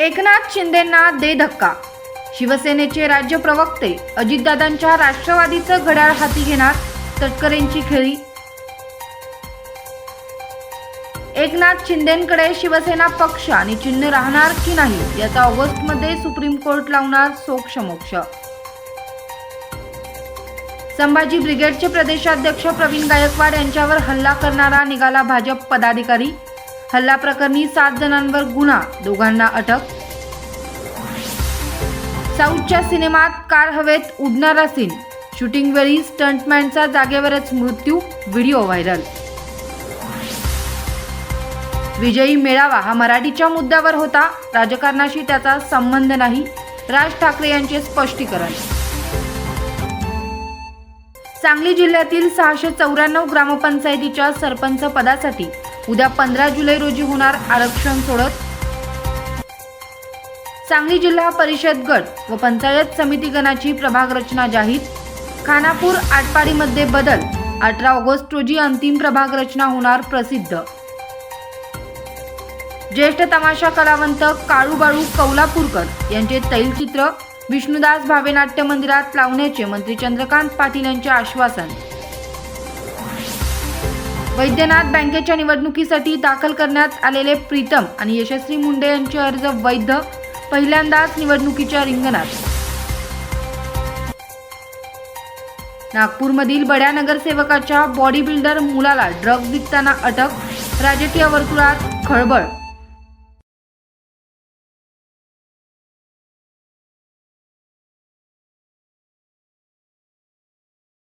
एकनाथ शिंदेंना दे धक्का. शिवसेनेचे राज्य प्रवक्ते अजितदादांच्या राष्ट्रवादीचं घड्याळ हाती घेणार तटकरेंची खेळी. एकनाथ शिंदेंकडे शिवसेना पक्ष आणि चिन्ह राहणार की नाही याचा ऑगस्टमध्ये सुप्रीम कोर्ट लावणार सोक्ष मोक्ष संभाजी ब्रिगेडचे प्रदेशाध्यक्ष प्रवीण गायकवाड यांच्यावर हल्ला करणारा निघाला भाजप पदाधिकारी. हल्ला प्रकरणी सात जणांवर गुन्हा दोघांना अटक साऊथच्या सिनेमात कार हवेत उडणारा सीन शूटिंग वेळी स्टंटमॅनचा जागेवरच मृत्यू व्हिडिओ व्हायरल. विजयी मेळावा हा मराठीच्या मुद्द्यावर होता. राजकारणाशी त्याचा संबंध नाही. राज ठाकरे यांचे स्पष्टीकरण. सांगली जिल्ह्यातील सहाशे चौऱ्याण्णव ग्रामपंचायतीच्या सरपंच पदासाठी उद्या पंधरा जुलै रोजी होणार आरक्षण सोडत सांगली जिल्हा परिषद गट व पंचायत समिती गणाची प्रभाग रचना जाहीर. खानापूर आटपाडीमध्ये बदल अठरा ऑगस्ट रोजी अंतिम प्रभाग रचना होणार प्रसिद्ध. ज्येष्ठ तमाशा कलावंत काळूबाळू कौलापूरकर यांचे तैलचित्र विष्णुदास भावे नाट्य मंदिरात लावण्याचे मंत्री चंद्रकांत पाटील यांचे आश्वासन. वैद्यनाथ बँकेच्या निवडणुकीसाठी दाखल करण्यात आलेले प्रीतम आणि यशस्वी मुंडे यांचे अर्ज वैध पहिल्यांदाच निवडणुकीच्या रिंगणात. नागपूरमधील बड्या नगरसेवकाच्या बॉडी बिल्डर मुलाला ड्रग्ज विकताना अटक राजकीय वर्तुळात खळबळ